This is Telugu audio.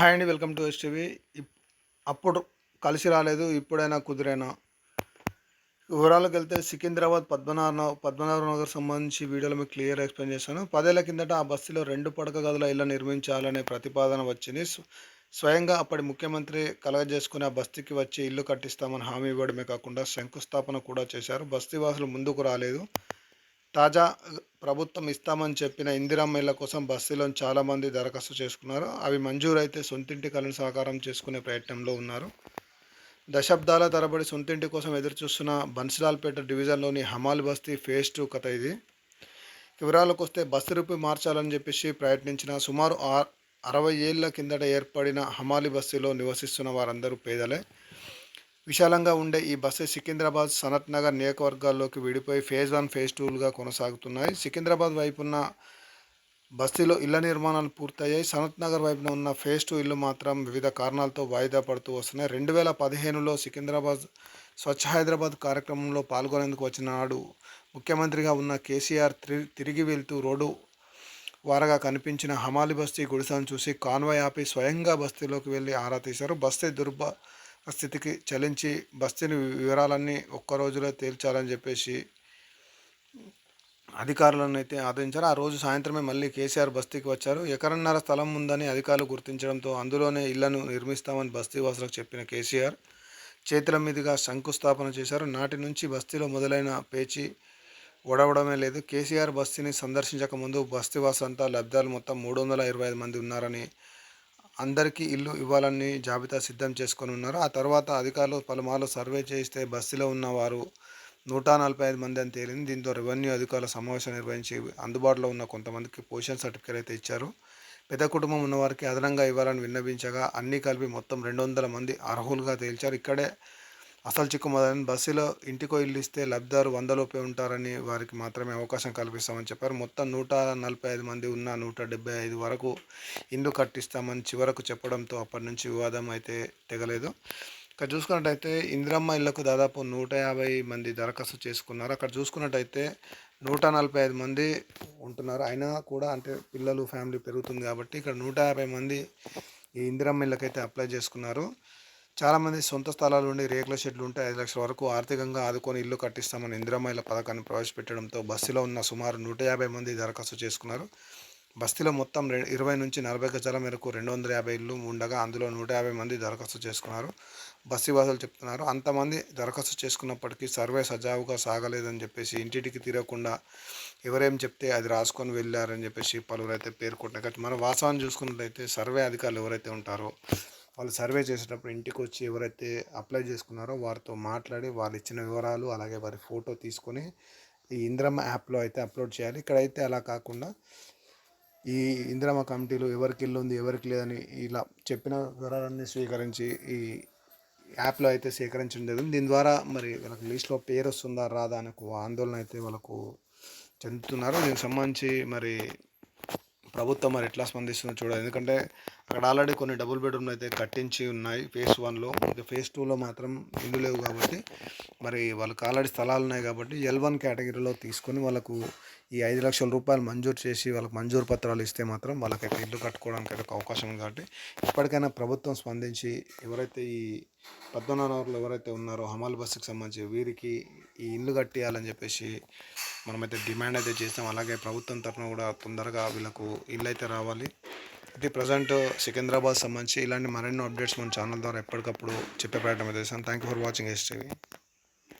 హాయ్ అండి వెల్కమ్ టు ఎస్టీవీ అప్పుడు కలిసి రాలేదు ఇప్పుడైనా కుదిరైనా. వివరాలకు వెళ్తే సికింద్రాబాద్ పద్మనాభ పద్మనాభ నగర్ సంబంధించి వీడియోలో మీకు క్లియర్ ఎక్స్ప్లెయిన్ చేశాను. పదేళ్ళ కిందట ఆ బస్సులో రెండు పడక గదుల ఇల్లు నిర్మించాలనే ప్రతిపాదన వచ్చింది. స్వయంగా అప్పటి ముఖ్యమంత్రి కలగజేసుకుని ఆ బస్తీకి వచ్చి ఇల్లు కట్టిస్తామని హామీ ఇవ్వడమే కాకుండా శంకుస్థాపన కూడా చేశారు. బస్తీవాసులు ముందుకు రాలేదు. తాజా ప్రభుత్వం ఇస్తామని చెప్పిన ఇందిరమ్మ కోసం బస్తీలో చాలామంది దరఖాస్తు చేసుకున్నారు. అవి మంజూరైతే సొంతింటి కలను సాకారం చేసుకునే ప్రయత్నంలో ఉన్నారు. దశాబ్దాల తరబడి సొంతింటి కోసం ఎదురుచూస్తున్న బన్సిలాల్పేట డివిజన్లోని హమాల్ బస్తీ ఫేజ్ టూ కథ ఇది. వివరాలకు వస్తే బస్సు రూపి మార్చాలని చెప్పేసి ప్రయత్నించిన సుమారు ఆ- అరవై ఏళ్ళ కిందట ఏర్పడిన హమాలి బస్తీలో నివసిస్తున్న వారందరూ పేదలే. విశాలంగా ఉండే ఈ బస్సు సికింద్రాబాద్ సనత్ నగర్ నియోజకవర్గాల్లోకి విడిపోయి ఫేజ్ వన్ ఫేజ్ టూలుగా కొనసాగుతున్నాయి. సికింద్రాబాద్ వైపున్న బస్తీలో ఇళ్ళ నిర్మాణాలు పూర్తయ్యాయి. సనత్ నగర్ వైపున ఉన్న ఫేజ్ టూ ఇల్లు మాత్రం వివిధ కారణాలతో వాయిదా పడుతూ వస్తున్నాయి. రెండు వేల పదిహేనులో సికింద్రాబాద్ స్వచ్ఛ హైదరాబాద్ కార్యక్రమంలో పాల్గొనేందుకు వచ్చిన నాడు ముఖ్యమంత్రిగా ఉన్న కేసీఆర్ తిరిగి వెళ్తూ రోడ్డు వారగా కనిపించిన హమాలి బస్తీ గుడిసెను చూసి కాన్వాయ్ ఆపి స్వయంగా బస్తీలోకి వెళ్ళి ఆరా తీశారు. బస్తీ దుర్భ స్థితికి చలించి బస్తీని వివరాలన్నీ ఒక్క రోజులో తేల్చాలని చెప్పేసి అధికారులను అయితే ఆదేశించారు. ఆ రోజు సాయంత్రమే మళ్ళీ కేసీఆర్ బస్తీకి వచ్చారు. ఎకరన్నర స్థలం ఉందని అధికారులు గుర్తించడంతో అందులోనే ఇళ్ళను నిర్మిస్తామని బస్తీవాసులకు చెప్పిన కేసీఆర్ చేతుల మీదుగా శంకుస్థాపన చేశారు. నాటి నుంచి బస్తీలో మొదలైన పేచి ఒడవడమే లేదు. కేసీఆర్ బస్తీని సందర్శించక ముందు బస్తీవాసులంతా లబ్ధాలు మొత్తం మూడు వందల ఇరవై ఐదు మంది ఉన్నారని అందరికీ ఇల్లు ఇవ్వాలని జాబితా సిద్ధం చేసుకొని ఉన్నారు. ఆ తర్వాత అధికారులు పలుమార్లు సర్వే చేస్తే బస్తీలో ఉన్నవారు నూట నలభై ఐదు మంది అని తేలింది. దీంతో రెవెన్యూ అధికారుల సమావేశం నిర్వహించి అందుబాటులో ఉన్న కొంతమందికి పొజిషన్ సర్టిఫికేట్ అయితే ఇచ్చారు. పెద్ద కుటుంబం ఉన్న వారికి అదనంగా ఇవ్వాలని విన్నవించగా అన్నీ కలిపి మొత్తం రెండు వందల మంది అర్హులుగా తేల్చారు. ఇక్కడే అసలు చిక్కు మొదలైన బస్సులో ఇంటికో ఇల్లు ఇస్తే లబ్ధిదారు వందలోపే ఉంటారని వారికి మాత్రమే అవకాశం కల్పిస్తామని చెప్పారు. మొత్తం నూట నలభై ఐదు మంది ఉన్న నూట డెబ్బై ఐదు వరకు ఇల్లు కట్టిస్తామని చివరకు చెప్పడంతో అప్పటి నుంచి వివాదం అయితే తెగలేదు. ఇక్కడ చూసుకున్నట్టయితే ఇందిరమ్మ ఇళ్ళకు దాదాపు నూట యాభై మంది దరఖాస్తు చేసుకున్నారు. అక్కడ చూసుకున్నట్టయితే నూట నలభై ఐదు మంది ఉంటున్నారు. అయినా కూడా అంటే పిల్లలు ఫ్యామిలీ పెరుగుతుంది కాబట్టి ఇక్కడ నూట యాభై మంది ఈ ఇందిరమ్మ ఇళ్ళకైతే అప్లై చేసుకున్నారు. చాలామంది సొంత స్థలాలు ఉండి రేకుల షెడ్లు ఉంటే ఐదు లక్షల వరకు ఆర్థికంగా ఆదుకొని ఇల్లు కట్టిస్తామని ఇందిరమ్మ పథకాన్ని ప్రవేశపెట్టడంతో బస్సులో ఉన్న సుమారు నూట యాభై మంది దరఖాస్తు చేసుకున్నారు. బస్తీలో మొత్తం రె- ఇరవై నుంచి నలభై గజాల మేరకు రెండు వందల యాభై ఇల్లు ఉండగా అందులో నూట యాభై మంది దరఖాస్తు చేసుకున్నారు. బస్తీవాసులు చెప్తున్నారు అంతమంది దరఖాస్తు చేసుకున్నప్పటికీ సర్వే సజావుగా సాగలేదని చెప్పేసి ఇంటింటికి తిరగకుండా ఎవరేం చెప్తే అది రాసుకొని వెళ్ళారని చెప్పేసి పలువురు అయితే పేర్కొంటారు మన వాస్తవాన్ని చూసుకున్నట్లయితే సర్వే అధికారులు ఎవరైతే ఉంటారో వాళ్ళు సర్వే చేసేటప్పుడు ఇంటికి వచ్చి ఎవరైతే అప్లై చేసుకున్నారో వారితో మాట్లాడి వాళ్ళు ఇచ్చిన వివరాలు అలాగే వారి ఫోటో తీసుకొని ఈ ఇంద్రమ్మ యాప్లో అయితే అప్లోడ్ చేయాలి. ఇక్కడైతే అలా కాకుండా ఈ ఇంద్రమ్మ కమిటీలు ఎవరికి ఇల్లు ఉంది ఎవరికి లేదని ఇలా చెప్పిన వివరాలన్నీ స్వీకరించి ఈ యాప్లో అయితే సేకరించడం జరిగింది. దీని ద్వారా మరి వాళ్ళకి లిస్ట్లో పేరు వస్తుందా రాదా అనే ఒక ఆందోళన అయితే వాళ్ళకు చెందుతున్నారు. దీనికి సంబంధించి మరి ప్రభుత్వం మరి ఎట్లా స్పందిస్తుందో చూడాలి. ఎందుకంటే అక్కడ ఆల్రెడీ కొన్ని డబుల్ బెడ్రూమ్లు అయితే కట్టించి ఉన్నాయి ఫేజ్ వన్లో. ఇంకా ఫేజ్ టూలో మాత్రం ఇల్లు లేవు కాబట్టి మరి వాళ్ళకి ఆల్రెడీ స్థలాలు ఉన్నాయి కాబట్టి ఎల్ వన్ కేటగిరీలో తీసుకొని వాళ్ళకు ఈ ఐదు లక్షల రూపాయలు మంజూరు చేసి వాళ్ళకి మంజూరు పత్రాలు ఇస్తే మాత్రం వాళ్ళకైతే ఇల్లు కట్టుకోవడానికి అయితే ఒక అవకాశం ఉంది కాబట్టి ఇప్పటికైనా ప్రభుత్వం స్పందించి ఎవరైతే ఈ పద్మనాభంలో ఎవరైతే ఉన్నారో హమాల్ బస్సుకి సంబంధించి వీరికి ఈ ఇల్లు కట్టేయాలని చెప్పేసి మనమైతే డిమాండ్ అయితే చేస్తాం అలాగే ప్రభుత్వం తరఫున కూడా తొందరగా వీళ్ళకు ఇల్లు అయితే రావాలి. ఇది ప్రజెంట్ సికింద్రాబాద్ సంబంధించి ఇలాంటి మరెన్నో అప్డేట్స్ మన ఛానల్ ద్వారా ఎప్పటికప్పుడు చెప్పే ప్రయత్నం అయితే చేస్తాం. Thank you for watching S TV